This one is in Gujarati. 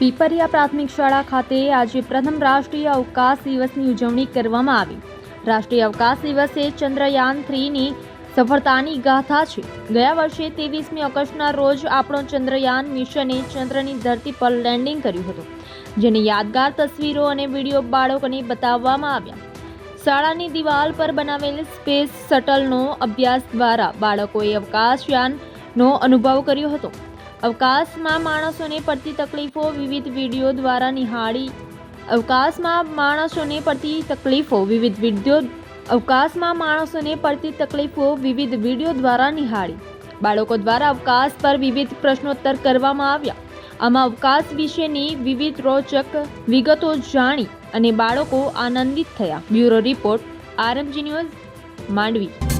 પીપરિયા પ્રાથમિક શાળા ખાતે આજે પ્રથમ રાષ્ટ્રીય અવકાશ દિવસની ઉજવણી કરવામાં આવી. રાષ્ટ્રીય અવકાશ દિવસે ચંદ્રયાન થ્રીની સફળતાની ગાથા છે. ગયા વર્ષે ત્રેવીસમી ઓગસ્ટના રોજ આપણો ચંદ્રયાન મિશને ચંદ્રની ધરતી પર લેન્ડિંગ કર્યું હતું. જેની યાદગાર તસવીરો અને વીડિયો બાળકોને બતાવવામાં આવ્યા. શાળાની દિવાલ પર બનાવેલ સ્પેસ શટલનો અભ્યાસ દ્વારા બાળકોએ અવકાશયાનનો અનુભવ કર્યો હતો. અવકાશમાં માણસોને પડતી તકલીફો વિવિધ વીડિયો દ્વારા નિહાળી. અવકાશમાં માણસોને પડતી તકલીફો વિવિધ વીડિયો, અવકાશમાં માણસોને પડતી તકલીફો વિવિધ વીડિયો દ્વારા નિહાળી. બાળકો દ્વારા અવકાશ પર વિવિધ પ્રશ્નોત્તર કરવામાં આવ્યા. આમાં અવકાશ વિશેની વિવિધ રોચક વિગતો જાણી અને બાળકો આનંદિત થયા. Bureau report, RMG news, Mandvi.